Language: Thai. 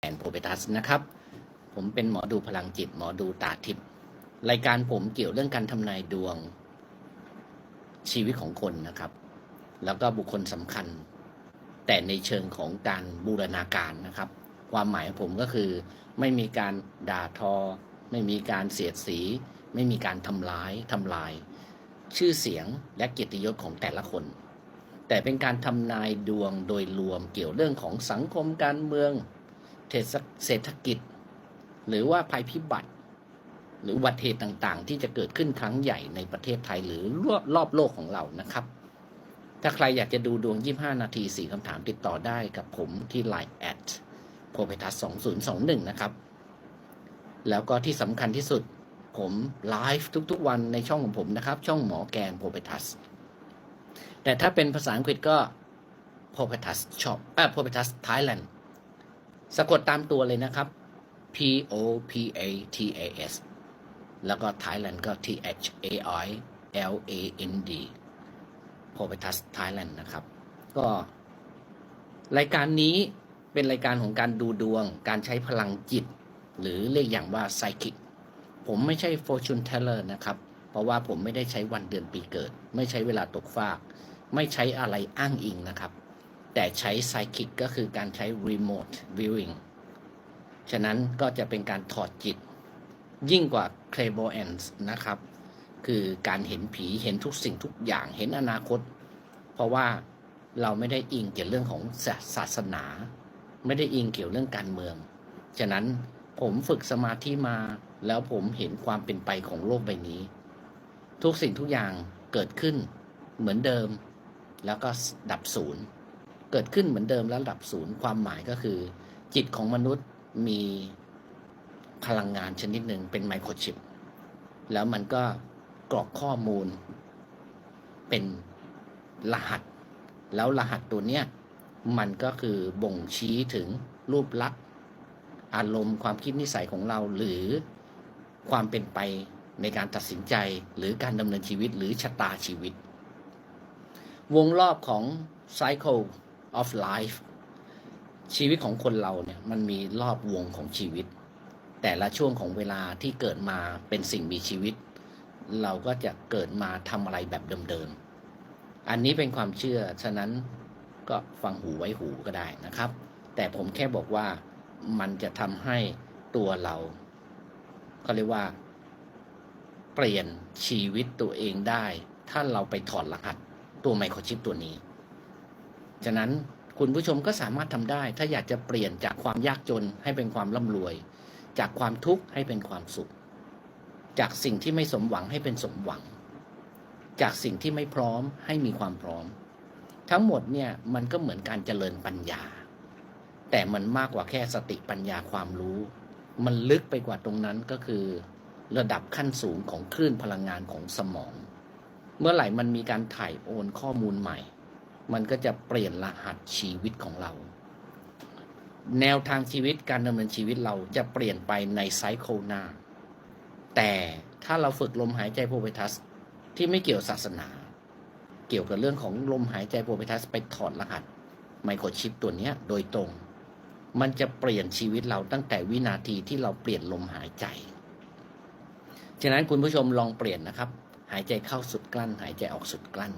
แอนโพเปตัสนะครับ ผมเป็นหมอดูพลังจิต หมอดูตาทิพย์รายการผมเกี่ยวเรื่องการทำนายดวงชีวิตของคนนะครับ แล้วก็บุคคลสำคัญ แต่ในเชิงของการบูรณาการนะครับ ความหมายของผมก็คือไม่มีการด่าทอ ไม่มีการเสียดสี ไม่มีการทำร้ายทำลาย ชื่อเสียงและเกียรติยศของแต่ละคนแต่เป็นการทำนายดวงโดยรวมเกี่ยวเรื่องของสังคมการเมือง เศรษฐกิจ หรือว่าภัยพิบัติ หรืออุบัติเหตุต่างๆ ที่จะเกิดขึ้นครั้งใหญ่ในประเทศไทยหรือรอบโลกของเรานะครับ ถ้าใครอยากจะดูดวง 25 นาที 4คำถามติดต่อได้กับผมที่ Line แอดโพเ t ทัส2021 นะครับ แล้วก็ที่สำคัญที่สุดผมไลฟ์ทุกๆ วันในช่องของผมนะครับ ช่องหมอแกนโพเ t ทัสแต่ถ้าเป็นภาษาอังกฤษก็โพเ t ทัสช็อปเอ่อโพเ t ทัสไทยแลนด์ สะกดตามตัวเลยนะครับ P O P A T A S แล้วก็ Thailand ก็ T H A I L A N D p o p e t u s Thailand นะครับ ก็ รายการนี้เป็นรายการของการดูดวง การใช้พลังจิต หรือเรียกอย่างว่า Psychic ผมไม่ใช่ Fortune Teller นะครับ เพราะว่าผมไม่ได้ใช้วันเดือนปีเกิด ไม่ใช้เวลาตกฟาก ไม่ใช้อะไรอ้างอิงนะครับ แต่ใช้ Psychic ก็คือการใช้ Remote Viewing ฉะนั้นก็จะเป็นการถอดจิต ยิ่งกว่า Clairvoyance นะครับ คือการเห็นผีเห็นทุกสิ่งทุกอย่างเห็นอนาคต เพราะว่าเราไม่ได้อิงเกี่ยวเรื่องของศาสนา ไม่ได้อิงเกี่ยวเรื่องการเมือง ฉะนั้นผมฝึกสมาธิมาแล้วผมเห็นความเป็นไปของโลกใบนี้ ทุกสิ่งทุกอย่างเกิดขึ้นเหมือนเดิม แล้วก็ดับศูนย์ เกิดขึ้นเหมือนเดิมแล้วดับศูนย์ความหมายก็คือ จิตของมนุษย์มีพลังงานชนิดหนึ่งเป็นไมโครชิป แล้วมันก็กรอกข้อมูล เป็นรหัส แล้วรหัสตัวเนี้ยมันก็คือบ่งชี้ถึงรูปลักษณ์อารมณ์ความคิดนิสัยของเราหรือความเป็นไปในการตัดสินใจหรือการดำเนินชีวิตหรือชะตาชีวิต วงรอบของ cycle of life ชีวิตของคนเราเนี่ยมันมีรอบวงของชีวิต แต่ละช่วงของเวลาที่เกิดมาเป็นสิ่งมีชีวิต เราก็จะเกิดมาทำอะไรแบบเดิมๆ อันนี้เป็นความเชื่อ ฉะนั้นก็ฟังหูไว้หูก็ได้นะครับ แต่ผมแค่บอกว่ามันจะทำให้ตัวเราเขาเรียกว่า เปลี่ยนชีวิตตัวเองได้ ถ้าเราไปถอดรหัสตัวไมโครชิปตัวนี้ ฉะนั้นคุณผู้ชมก็สามารถทำได้ ถ้าอยากจะเปลี่ยนจากความยากจนให้เป็นความร่ำรวย จากความทุกข์ให้เป็นความสุข จากสิ่งที่ไม่สมหวังให้เป็นสมหวัง จากสิ่งที่ไม่พร้อมให้มีความพร้อม ทั้งหมดเนี่ยมันก็เหมือนการเจริญปัญญา แต่มันมากกว่าแค่สติปัญญาความรู้ มันลึกไปกว่าตรงนั้นก็คือ ระดับขั้นสูงของคลื่นพลังงานของสมอง เมื่อไหร่มันมีการถ่ายโอนข้อมูลใหม่ มันก็จะเปลี่ยนรหัสชีวิตของเรา แนวทางชีวิตการดำเนินชีวิตเราจะเปลี่ยนไปในไซโคลหน้า แต่ถ้าเราฝึกลมหายใจโพเปทัสที่ไม่เกี่ยวศาสนา เกี่ยวกับเรื่องของลมหายใจโพเปทัสไปถอดรหัสไมโครชิปตัวนี้โดยตรง มันจะเปลี่ยนชีวิตเราตั้งแต่วินาทีที่เราเปลี่ยนลมหายใจ ฉะนั้นคุณผู้ชมลองเปลี่ยนนะครับ หายใจเข้าสุดกลั้น หายใจออกสุดกลั้น